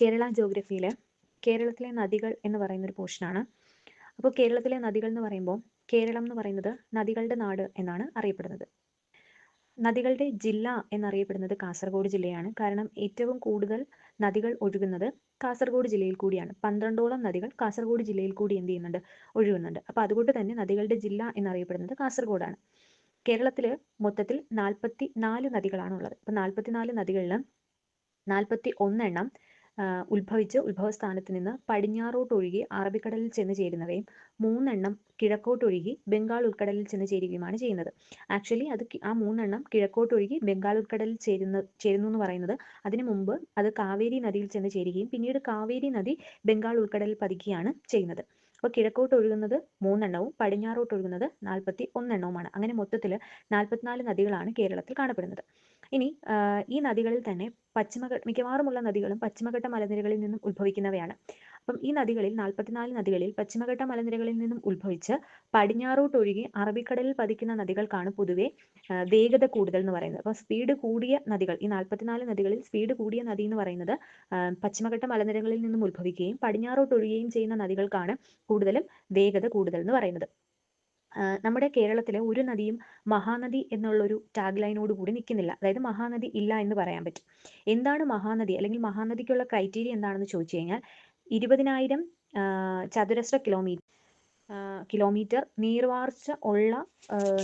കേരള ജോഗ്രഫിയിൽ കേരളത്തിലെ നദികൾ എന്ന് പറയുന്ന ഒരു പോർഷനാണ് അപ്പോൾ കേരളത്തിലെ നദികൾ എന്ന് പറയുമ്പോൾ കേരളം എന്ന് പറയുന്നത് നദികളുടെ നാട് എന്നാണ് അറിയപ്പെടുന്നത്. നദികളുടെ ജില്ല എന്നറിയപ്പെടുന്നത് കാസർഗോഡ് ജില്ലയാണ്. കാരണം ഏറ്റവും കൂടുതൽ നദികൾ ഒഴുകുന്നത് കാസർഗോഡ് ജില്ലയിൽ കൂടിയാണ്. പന്ത്രണ്ടോളം നദികൾ കാസർഗോഡ് ജില്ലയിൽ കൂടി എന്ത് ചെയ്യുന്നുണ്ട്? ഒഴുകുന്നുണ്ട്. അപ്പോൾ അതുകൊണ്ട് തന്നെ നദികളുടെ ജില്ല എന്നറിയപ്പെടുന്നത് കാസർഗോഡാണ്. കേരളത്തിൽ മൊത്തത്തിൽ നാൽപ്പത്തി നാല് നദികളാണുള്ളത്. അപ്പോൾ നാൽപ്പത്തി നാല് നദികളിൽ നാൽപ്പത്തി ഒന്നെണ്ണം ഉത്ഭവിച്ച് ഉത്ഭവസ്ഥാനത്ത് നിന്ന് പടിഞ്ഞാറോട്ട് ഒഴുകി അറബിക്കടലിൽ ചെന്ന് ചേരുന്നവയും മൂന്നെണ്ണം കിഴക്കോട്ടൊഴുകി ബംഗാൾ ഉൾക്കടലിൽ ചെന്ന് ചേരുകയുമാണ് ചെയ്യുന്നത്. ആക്ച്വലി അത് ആ മൂന്നെണ്ണം കിഴക്കോട്ടൊഴുകി ബംഗാൾ ഉൾക്കടലിൽ ചേരുന്ന ചേരുന്നു എന്ന് പറയുന്നത് അതിനു മുമ്പ് അത് കാവേരി നദിയിൽ ചെന്ന് ചേരുകയും പിന്നീട് കാവേരി നദി ബംഗാൾ ഉൾക്കടലിൽ പതിക്കുകയാണ് ചെയ്യുന്നത്. അപ്പോൾ കിഴക്കോട്ട് ഒഴുകുന്നത് മൂന്നെണ്ണവും പടിഞ്ഞാറോട്ട് ഒഴുകുന്നത് നാൽപ്പത്തി ഒന്നെണ്ണവുമാണ്. അങ്ങനെ മൊത്തത്തിൽ നാൽപ്പത്തിനാല് നദികളാണ് കേരളത്തിൽ കാണപ്പെടുന്നത്. ഇനി ഈ നദികളിൽ തന്നെ പശ്ചിമഘട്ട മിക്കവാറുമുള്ള നദികളും പശ്ചിമഘട്ട മലനിരകളിൽ നിന്നും ഉത്ഭവിക്കുന്നവയാണ്. അപ്പം ഈ നദികളിൽ നാൽപ്പത്തിനാല് നദികളിൽ പശ്ചിമഘട്ട മലനിരകളിൽ നിന്നും ഉത്ഭവിച്ച് പടിഞ്ഞാറോട്ട് ഒഴുകി അറബിക്കടലിൽ പതിക്കുന്ന നദികൾക്കാണ് പൊതുവെ വേഗത കൂടുതൽ എന്ന് പറയുന്നത്. അപ്പോൾ സ്പീഡ് കൂടിയ നദികൾ ഈ നാൽപ്പത്തിനാല് നദികളിൽ സ്പീഡ് കൂടിയ നദി എന്ന് പറയുന്നത് പശ്ചിമഘട്ട മലനിരകളിൽ നിന്നും ഉത്ഭവിക്കുകയും പടിഞ്ഞാറോട്ട് ഒഴുകുകയും ചെയ്യുന്ന നദികൾക്കാണ് കൂടുതലും വേഗത കൂടുതൽ എന്ന് പറയുന്നത്. നമ്മുടെ കേരളത്തിലെ ഒരു നദിയും മഹാനദി എന്നുള്ളൊരു ടാഗ് ലൈനോട് കൂടി നിൽക്കുന്നില്ല അതായത് മഹാനദി ഇല്ല എന്ന് പറയാൻ പറ്റും. എന്താണ് മഹാനദി? അല്ലെങ്കിൽ മഹാനദിക്കുള്ള ക്രൈറ്റീരിയ എന്താണെന്ന് ചോദിച്ചു കഴിഞ്ഞാൽ ഇരുപതിനായിരം ചതുരശ്ര കിലോമീറ്റർ കിലോമീറ്റർ നീർവാർച്ച ഉള്ള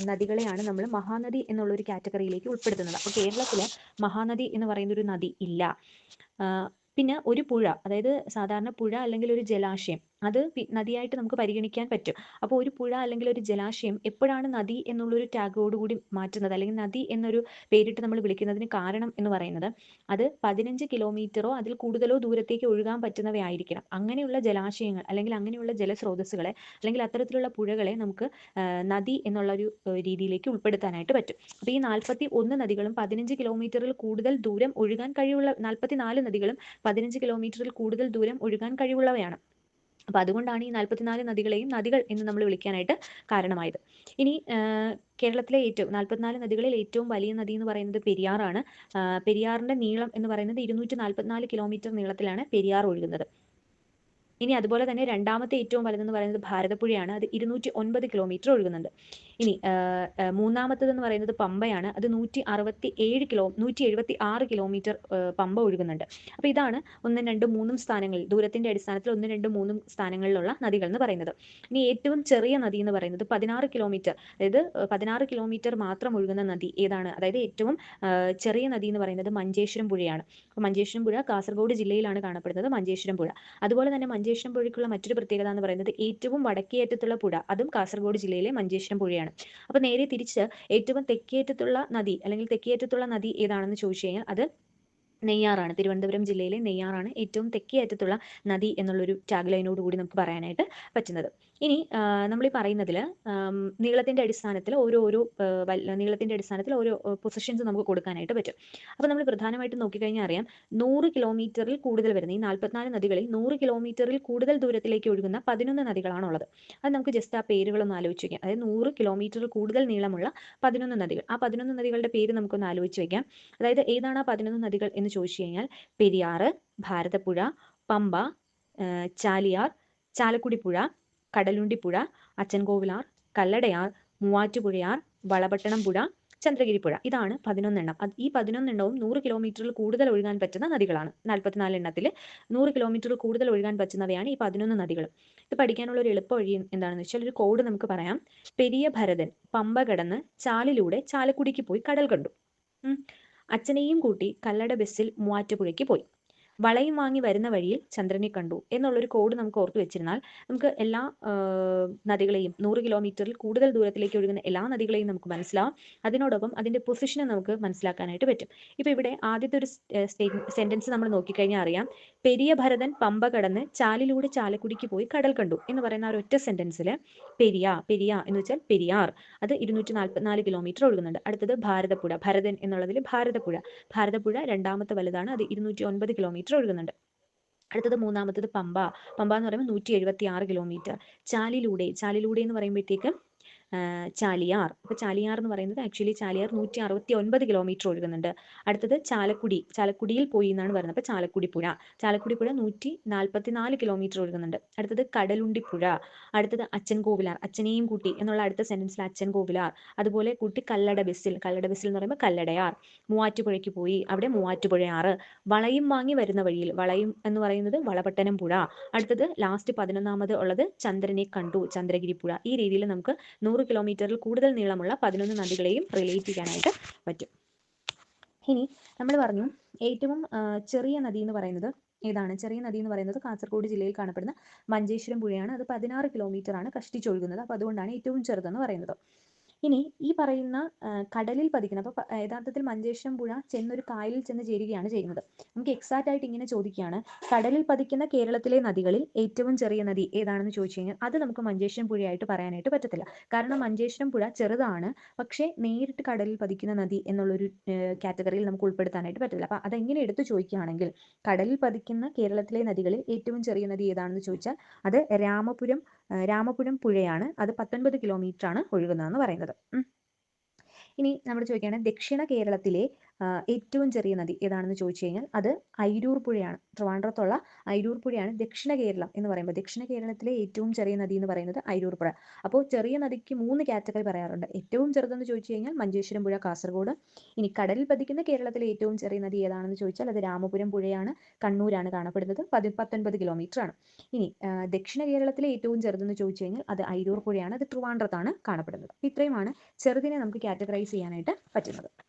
നദികളെയാണ് നമ്മൾ മഹാനദി എന്നുള്ള ഒരു കാറ്റഗറിയിലേക്ക് ഉൾപ്പെടുത്തുന്നത്. അപ്പോൾ കേരളത്തിലെ മഹാനദി എന്ന് പറയുന്ന ഒരു നദി ഇല്ല. പിന്നെ ഒരു പുഴ അതായത് സാധാരണ പുഴ അല്ലെങ്കിൽ ഒരു ജലാശയം. അത് നദിയായിട്ട് നമുക്ക് പരിഗണിക്കാൻ പറ്റും. അപ്പോൾ ഒരു പുഴ അല്ലെങ്കിൽ ഒരു ജലാശയം എപ്പോഴാണ് നദി എന്നുള്ള എന്നുള്ളൊരു ടാഗോടുകൂടി മാറ്റുന്നത്? അല്ലെങ്കിൽ നദി എന്നൊരു പേരിട്ട് നമ്മൾ വിളിക്കുന്നതിന് കാരണം എന്ന് പറയുന്നത് അത് പതിനഞ്ച് കിലോമീറ്ററോ അതിൽ കൂടുതലോ ദൂരത്തേക്ക് ഒഴുകാൻ പറ്റുന്നവയായിരിക്കണം അങ്ങനെയുള്ള ജലാശയങ്ങൾ അല്ലെങ്കിൽ അങ്ങനെയുള്ള ജലസ്രോതസ്സുകളെ അല്ലെങ്കിൽ അത്തരത്തിലുള്ള പുഴകളെ നമുക്ക് നദി എന്നുള്ള ഒരു രീതിയിലേക്ക് ഉൾപ്പെടുത്താനായിട്ട് പറ്റും. അപ്പോൾ ഈ നാൽപ്പത്തി ഒന്ന് നദികളും പതിനഞ്ച് കിലോമീറ്ററിൽ കൂടുതൽ ദൂരം ഒഴുകാൻ കഴിവുള്ള നാൽപ്പത്തി നാല് നദികളും പതിനഞ്ച് കിലോമീറ്ററിൽ കൂടുതൽ ദൂരം ഒഴുകാൻ കഴിവുള്ളവയാണ്. അപ്പൊ അതുകൊണ്ടാണ് ഈ നാൽപ്പത്തിനാല് നദികളെയും നദികൾ എന്ന് നമ്മൾ വിളിക്കാനായിട്ട് കാരണമായത്. ഇനി കേരളത്തിലെ ഏറ്റവും നാൽപ്പത്തിനാല് നദികളിൽ ഏറ്റവും വലിയ നദി എന്ന് പറയുന്നത് പെരിയാറാണ്. പെരിയാറിന്റെ നീളം എന്ന് പറയുന്നത് ഇരുന്നൂറ്റി നാൽപ്പത്തിനാല് കിലോമീറ്റർ നീളത്തിലാണ് പെരിയാർ ഒഴുകുന്നത്. ഇനി അതുപോലെ തന്നെ രണ്ടാമത്തെ ഏറ്റവും വലുതെന്ന് പറയുന്നത് ഭാരതപ്പുഴയാണ്. അത് ഇരുന്നൂറ്റി ഒൻപത് കിലോമീറ്റർ ഒഴുകുന്നുണ്ട്. ഇനി മൂന്നാമത്തത് എന്ന് പറയുന്നത് പമ്പയാണ്. അത് നൂറ്റി അറുപത്തി ഏഴ് കിലോ നൂറ്റി എഴുപത്തി ആറ് കിലോമീറ്റർ പമ്പ ഒഴുകുന്നുണ്ട്. അപ്പോൾ ഇതാണ് ഒന്നും രണ്ടും മൂന്നും സ്ഥാനങ്ങളിൽ ദൂരത്തിന്റെ അടിസ്ഥാനത്തിൽ ഒന്നും രണ്ടും മൂന്നും സ്ഥാനങ്ങളിലുള്ള നദികൾ എന്ന് പറയുന്നത്. ഇനി ഏറ്റവും ചെറിയ നദി എന്ന് പറയുന്നത് പതിനാറ് കിലോമീറ്റർ അതായത് പതിനാറ് കിലോമീറ്റർ മാത്രം ഒഴുകുന്ന നദി ഏതാണ്? അതായത് ഏറ്റവും ചെറിയ നദി എന്ന് പറയുന്നത് മഞ്ചേശ്വരം പുഴയാണ്. മഞ്ചേശ്വരം പുഴ കാസർഗോഡ് ജില്ലയിലാണ് കാണപ്പെടുന്നത് മഞ്ചേശ്വരം പുഴ. അതുപോലെ തന്നെ മഞ്ചേശ്വരം പുഴയ്ക്കുള്ള മറ്റൊരു പ്രത്യേകത എന്ന് പറയുന്നത് ഏറ്റവും വടക്കേയറ്റത്തുള്ള പുഴ അതും കാസർഗോഡ് ജില്ലയിലെ മഞ്ചേശ്വരം പുഴയാണ്. അപ്പോൾ നേരെ തിരിച്ച് ഏറ്റവും തെക്കേയറ്റത്തുള്ള നദി അല്ലെങ്കിൽ തെക്കേയറ്റത്തുള്ള നദി ഏതാണെന്ന് ചോദിച്ചു കഴിഞ്ഞാൽ അത് നെയ്യാറാണ്. തിരുവനന്തപുരം ജില്ലയിലെ നെയ്യാറാണ് ഏറ്റവും തെക്കേ അറ്റത്തുള്ള നദി എന്നുള്ളൊരു ടാഗ് ലൈനോട് കൂടി നമുക്ക് പറയാനായിട്ട് പറ്റുന്നത്. ഇനി നമ്മൾ ഈ പറയുന്നതിൽ നീളത്തിന്റെ അടിസ്ഥാനത്തിൽ ഓരോ ഓരോ നീളത്തിന്റെ അടിസ്ഥാനത്തിൽ ഓരോ പൊസിഷൻസ് നമുക്ക് കൊടുക്കാനായിട്ട് പറ്റും. അപ്പോൾ നമ്മൾ പ്രധാനമായിട്ടും നോക്കിക്കഴിഞ്ഞാൽ അറിയാം നൂറ് കിലോമീറ്ററിൽ കൂടുതൽ വരുന്ന ഈ നാൽപ്പത്തിനാല് നദികളിൽ നൂറ് കിലോമീറ്ററിൽ കൂടുതൽ ദൂരത്തിലേക്ക് ഒഴുകുന്ന പതിനൊന്ന് നദികളാണുള്ളത്. അത് നമുക്ക് ജസ്റ്റ് ആ പേരുകളൊന്ന് ആലോചിച്ച് വയ്ക്കാം അതായത് നൂറ് കിലോമീറ്ററിൽ കൂടുതൽ നീളമുള്ള പതിനൊന്ന് നദികൾ. ആ പതിനൊന്ന് നദികളുടെ പേര് നമുക്കൊന്ന് ആലോചിച്ച് വയ്ക്കാം അതായത് ഏതാണ് ആ പതിനൊന്ന് നദികൾ എന്ന് ചോദിച്ചു കഴിഞ്ഞാൽ പെരിയാറ് ഭാരതപ്പുഴ പമ്പ ചാലിയാർ ചാലക്കുടി പുഴ കടലുണ്ടി പുഴ അച്ചൻകോവിലാർ കല്ലടയാർ മൂവാറ്റുപുഴയാർ വളപട്ടണം പുഴ ചന്ദ്രഗിരി ഇതാണ് പതിനൊന്നെണ്ണം. ഈ പതിനൊന്നെണ്ണവും നൂറ് കിലോമീറ്ററിൽ കൂടുതൽ ഒഴുകാൻ പറ്റുന്ന നദികളാണ്. നാൽപ്പത്തിനാല് എണ്ണത്തിൽ നൂറ് കിലോമീറ്ററിൽ കൂടുതൽ ഒഴുകാൻ പറ്റുന്നവയാണ് ഈ പതിനൊന്ന് നദികൾ ഇത് പഠിക്കാനുള്ള ഒരു എളുപ്പ വഴി എന്താണെന്ന് വെച്ചാൽ ഒരു കോഡ് നമുക്ക് പറയാം. പെരിയ ഭരതൻ പമ്പ കടന്ന് ചാലിലൂടെ ചാലക്കുടിക്ക് പോയി കടൽ കണ്ടു. അച്ഛനെയും കൂട്ടി കല്ലട ബസ്സിൽ മൂവാറ്റുപുഴയ്ക്ക് പോയി. വളയും വാങ്ങി വരുന്ന വഴിയിൽ ചന്ദ്രനെ കണ്ടു എന്നുള്ളൊരു കോഡ് നമുക്ക് ഓർത്തു വെച്ചിരുന്നാൽ നമുക്ക് എല്ലാ നദികളെയും നൂറ് കിലോമീറ്ററിൽ കൂടുതൽ ദൂരത്തിലേക്ക് ഒഴുകുന്ന എല്ലാ നദികളെയും നമുക്ക് മനസ്സിലാവും. അതിനോടൊപ്പം അതിന്റെ പൊസിഷനെ നമുക്ക് മനസ്സിലാക്കാനായിട്ട് പറ്റും. ഇപ്പൊ ഇവിടെ ആദ്യത്തെ ഒരു സെന്റൻസ് നമ്മൾ നോക്കിക്കഴിഞ്ഞാൽ അറിയാം. പെരിയ ഭരതൻ പമ്പ കടന്ന് ചാലിലൂടെ ചാലക്കുടിക്ക് പോയി കടൽ കണ്ടു എന്ന് പറയുന്ന ആ ഒറ്റ സെന്റൻസിൽ പെരിയ പെരിയ എന്ന് വെച്ചാൽ പെരിയാർ. അത് ഇരുന്നൂറ്റി നാൽപ്പത്തിനാല് കിലോമീറ്റർ ഒഴുകുന്നുണ്ട്. അടുത്തത് ഭാരതപ്പുഴ ഭരതൻ എന്നുള്ളതിൽ ഭാരതപ്പുഴ. ഭാരതപ്പുഴ രണ്ടാമത്തെ വലുതാണ്. അത് ഇരുന്നൂറ്റി ഒൻപത് കിലോമീറ്റർ ഒഴുകുന്നുണ്ട്. അടുത്തത് മൂന്നാമത്തത് പമ്പ. പമ്പ എന്ന് പറയുമ്പോൾ നൂറ്റി എഴുപത്തി ആറ് കിലോമീറ്റർ ചാലിലൂടെ ചാലിലൂടെ എന്ന് പറയുമ്പോഴത്തേക്ക് ചാലിയാർ. അപ്പോൾ ചാലിയാർ എന്ന് പറയുന്നത് ആക്ച്വലി ചാലിയാർ നൂറ്റി അറുപത്തി ഒൻപത് കിലോമീറ്റർ ഒഴുകുന്നുണ്ട്. അടുത്തത് ചാലക്കുടി. ചാലക്കുടിയിൽ പോയി എന്നാണ് പറയുന്നത്. അപ്പോൾ ചാലക്കുടി പുഴ ചാലക്കുടി പുഴ നൂറ്റി നാൽപ്പത്തി നാല് കിലോമീറ്റർ ഒഴുകുന്നുണ്ട്. അടുത്തത് കടലുണ്ടി പുഴ അടുത്തത് അച്ഛൻ കോവിലാർ അച്ഛനെയും കൂട്ടി എന്നുള്ള അടുത്ത സെന്റൻസിൽ അച്ഛൻ കോവിലാർ അതുപോലെ കൂട്ടി കല്ലട ബസ്സിൽ കല്ലട ബസ്സിൽ എന്ന് പറയുമ്പോൾ കല്ലടയാർ. മൂവാറ്റുപുഴയ്ക്ക് പോയി. അവിടെ മൂവാറ്റുപുഴയാറ്. വളയും വാങ്ങി വരുന്ന വഴിയിൽ വളയും എന്ന് പറയുന്നത് വളപട്ടണം പുഴ അടുത്തത് ലാസ്റ്റ് പതിനൊന്നാമത് ഉള്ളത് ചന്ദ്രനെ കണ്ടു. ചന്ദ്രഗിരി പുഴ ഈ രീതിയിൽ നമുക്ക് നൂറ് കിലോമീറ്ററിൽ കൂടുതൽ നീളമുള്ള പതിനൊന്ന് നദികളെയും റിലേറ്റ് ചെയ്യാനായിട്ട് പറ്റും. ഇനി നമ്മൾ പറഞ്ഞു ഏറ്റവും ചെറിയ നദി എന്ന് പറയുന്നത് ഏതാണ്? ചെറിയ നദി എന്ന് പറയുന്നത് കാസർഗോഡ് ജില്ലയിൽ കാണപ്പെടുന്ന മഞ്ചേശ്വരം പുഴയാണ്. അത് പതിനാറ് കിലോമീറ്റർ ആണ് കഷ്ടിച്ചൊഴുകുന്നത് അപ്പോൾ അതുകൊണ്ടാണ് ഏറ്റവും ചെറുതെന്ന് പറയുന്നത്. ഇനി ഈ പറയുന്ന കടലിൽ പതിക്കുന്ന അപ്പോൾ യഥാർത്ഥത്തിൽ മഞ്ചേശ്വരം പുഴ ചെന്നൊരു കായലിൽ ചെന്ന് ചേരുകയാണ് ചെയ്യുന്നത്. നമുക്ക് എക്സാക്റ്റ് ആയിട്ട് ഇങ്ങനെ ചോദിക്കുകയാണ്. കടലിൽ പതിക്കുന്ന കേരളത്തിലെ നദികളിൽ ഏറ്റവും ചെറിയ നദി ഏതാണെന്ന് ചോദിച്ചു കഴിഞ്ഞാൽ അത് നമുക്ക് മഞ്ചേശ്വരം പുഴയായിട്ട് പറയാനായിട്ട് പറ്റത്തില്ല. കാരണം മഞ്ചേശ്വരം പുഴ ചെറുതാണ് പക്ഷേ നേരിട്ട് കടലിൽ പതിക്കുന്ന നദി എന്നുള്ളൊരു കാറ്റഗറിയിൽ നമുക്ക് ഉൾപ്പെടുത്താനായിട്ട് പറ്റില്ല അപ്പോൾ അതെങ്ങനെ എടുത്തു ചോദിക്കുകയാണെങ്കിൽ കടലിൽ പതിക്കുന്ന കേരളത്തിലെ നദികളിൽ ഏറ്റവും ചെറിയ നദി ഏതാണെന്ന് ചോദിച്ചാൽ അത് രാമപുരം രാമപുരം പുഴയാണ് അത് പത്തൊൻപത് കിലോമീറ്റർ ആണ് ഒഴുകുന്നതെന്ന് പറയുന്നത്. ഇനി നമ്മൾ ചോദിക്കുകയാണ് ദക്ഷിണ കേരളത്തിലെ ഏറ്റവും ചെറിയ നദി ഏതാണെന്ന് ചോദിച്ചു കഴിഞ്ഞാൽ അത് ഐരൂർ പുഴയാണ്. ട്രിവാൻഡ്രത്തുള്ള ഐരൂർ പുഴയാണ് ദക്ഷിണ കേരളം എന്ന് പറയുമ്പോൾ. ദക്ഷിണ കേരളത്തിലെ ഏറ്റവും ചെറിയ നദി എന്ന് പറയുന്നത് ഐരൂർ പുഴ. അപ്പോൾ ചെറിയ നദിക്ക് മൂന്ന് കാറ്റഗറി പറയാറുണ്ട്. ഏറ്റവും ചെറുതെന്ന് ചോദിച്ചു കഴിഞ്ഞാൽ മഞ്ചേശ്വരം പുഴ കാസർഗോഡ്. ഇനി കടലിൽ പതിക്കുന്ന കേരളത്തിലെ ഏറ്റവും ചെറിയ നദി ഏതാണെന്ന് ചോദിച്ചാൽ അത് രാമപുരം പുഴയാണ്. കണ്ണൂരാണ് കാണപ്പെടുന്നത്. പതി പത്തൊൻപത് കിലോമീറ്റർ ആണ്. ഇനി ദക്ഷിണ കേരളത്തിലെ ഏറ്റവും ചെറുതെന്ന് ചോദിച്ചു കഴിഞ്ഞാൽ അത് ഐരൂർ പുഴയാണ്. അത് ട്രിവാൻഡ്രത്താണ് കാണപ്പെടുന്നത്. ഇത്രയുമാണ്. ചെറുതിനെ നമുക്ക് കാറ്റഗറൈസ് ചെയ്യാനായിട്ട് പറ്റുന്നത്.